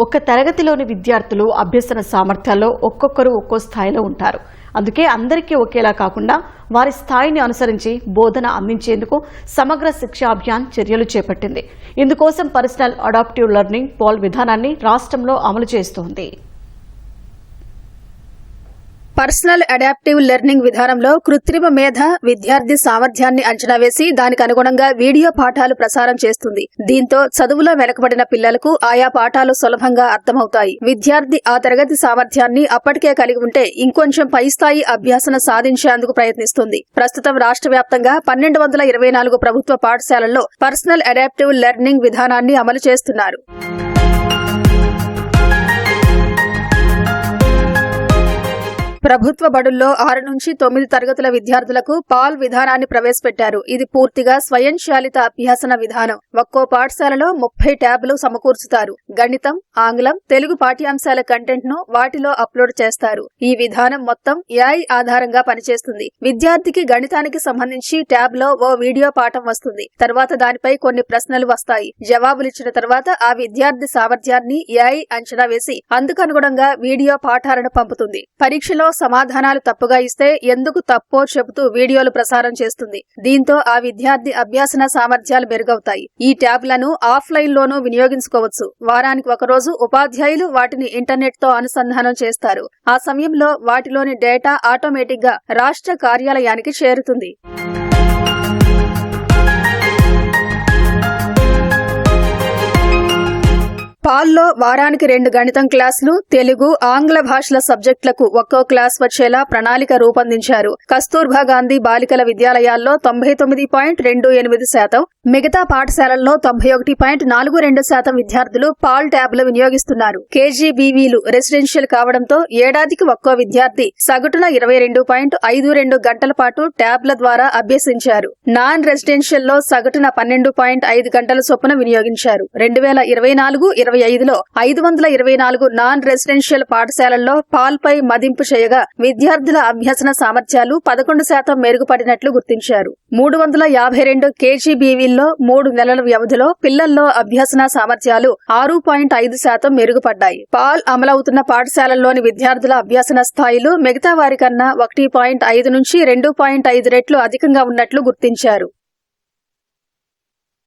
ఒక తరగతిలోని విద్యార్థులు అభ్యసన సామర్థ్యాల్లో ఒక్కొక్కరు ఒక్కో స్థాయిలో ఉంటారు. అందుకే అందరికీ ఒకేలా కాకుండా వారి స్థాయిని అనుసరించి బోధన అందించేందుకు సమగ్ర శిక్షా అభియాన్ చర్యలు చేపట్టింది. ఇందుకోసం పర్సనల్ అడాప్టివ్ లెర్నింగ్ పోల్ విధానాన్ని రాష్ట్రంలో అమలు చేస్తోంది. పర్సనల్ అడాప్టివ్ లెర్నింగ్ విధానంలో కృత్రిమ మేధ విద్యార్థి సామర్థ్యాన్ని అంచనా వేసి దానికి అనుగుణంగా వీడియో పాఠాలు ప్రసారం చేస్తుంది. దీంతో చదువులో వెనకబడిన పిల్లలకు ఆయా పాఠాలు సులభంగా అర్థమవుతాయి. విద్యార్థి ఆ తరగతి సామర్థ్యాన్ని అప్పటికే కలిగి ఉంటే ఇంకొంచెం పై స్థాయి అభ్యాసన సాధించేందుకు ప్రయత్నిస్తుంది. ప్రస్తుతం రాష్ట్ర వ్యాప్తంగా పన్నెండు వందల ఇరవై నాలుగు ప్రభుత్వ పాఠశాలల్లో పర్సనల్ అడాప్టివ్ లెర్నింగ్ విధానాన్ని అమలు చేస్తున్నారు. ప్రభుత్వ బడుల్లో ఆరు నుంచి తొమ్మిది తరగతుల విద్యార్థులకు పాల్ విధానాన్ని ప్రవేశపెట్టారు. ఇది పూర్తిగా స్వయంచాలిత అభ్యాసన విధానం. ఒక్కో పాఠశాలలో ముప్పై ట్యాబ్లు సమకూర్చుతారు గణితం ఆంగ్లం తెలుగు పాఠ్యాంశాల కంటెంట్ను వాటిలో అప్లోడ్ చేస్తారు. ఈ విధానం మొత్తం ఏఐ ఆధారంగా పనిచేస్తుంది. విద్యార్థికి గణితానికి సంబంధించి ట్యాబ్లో ఓ వీడియో పాఠం వస్తుంది. తర్వాత దానిపై కొన్ని ప్రశ్నలు వస్తాయి. జవాబులిచ్చిన తర్వాత ఆ విద్యార్థి సామర్థ్యాన్ని ఏఐ అంచనా వేసి అందుకనుగుణంగా వీడియో పాఠాలను పంపుతుంది. పరీక్షలో సమాధానాలు తప్పుగా ఇస్తే ఎందుకు తప్పో చెబుతూ వీడియోలు ప్రసారం చేస్తుంది. దీంతో ఆ విద్యార్థి అభ్యాసన సామర్థ్యాలు మెరుగవుతాయి. ఈ ట్యాబ్లను ఆఫ్లైన్ లోనూ వినియోగించుకోవచ్చు. వారానికి ఒకరోజు ఉపాధ్యాయులు వాటిని ఇంటర్నెట్తో అనుసంధానం చేస్తారు. ఆ సమయంలో వాటిలోని డేటా ఆటోమేటిక్గా రాష్ట్ర కార్యాలయానికి చేరుతుంది. హాల్లో వారానికి రెండు గణితం క్లాసులు తెలుగు ఆంగ్ల భాషల సబ్జెక్టులకు ఒక్కో క్లాస్ వచ్చేలా ప్రణాళిక రూపొందించారు. కస్తూర్బా గాంధీ బాలికల విద్యాలయాల్లో తొంభై తొమ్మిది పాయింట్ రెండు ఎనిమిది శాతం మిగతా పాఠశాలల్లో తొంభై ఒకటి పాయింట్ నాలుగు రెండు శాతం విద్యార్థులు పాల్ ట్యాబ్లు వినియోగిస్తున్నారు. కేజీబీవీలు రెసిడెన్షియల్ కావడంతో ఏడాదికి ఒక్కో విద్యార్థి సగటున ఇరవై రెండు పాయింట్ ఐదు రెండు గంటల పాటు ట్యాబ్ల ద్వారా అభ్యసించారు. నాన్ రెసిడెన్షియల్లో సగటున పన్నెండు పాయింట్ ఐదు గంటల చొప్పున వినియోగించారు. రెండు వేల ఇరవై నాలుగు ఇరవై ఐదులో ఐదు వందల ఇరవై నాలుగు నాన్ రెసిడెన్షియల్ పాఠశాలల్లో పాల్పై మదింపు చేయగా విద్యార్థుల అభ్యసన సామర్థ్యాలు పదకొండు శాతం మెరుగుపడినట్లు గుర్తించారు. మూడు వందల యాభై రెండు కేజీబీవీల్లో మూడు నెలల వ్యవధిలో పిల్లల్లో అభ్యసన సామర్థ్యాలు ఆరు పాయింట్ ఐదు శాతం మెరుగుపడ్డాయి. పాల్ అమలవుతున్న పాఠశాలల్లోని విద్యార్థుల అభ్యసన స్థాయిలు మిగతా వారికన్నా ఒకటి పాయింట్ ఐదు నుంచి రెండు పాయింట్ ఐదు రెట్లు అధికంగా ఉన్నట్లు గుర్తించారు.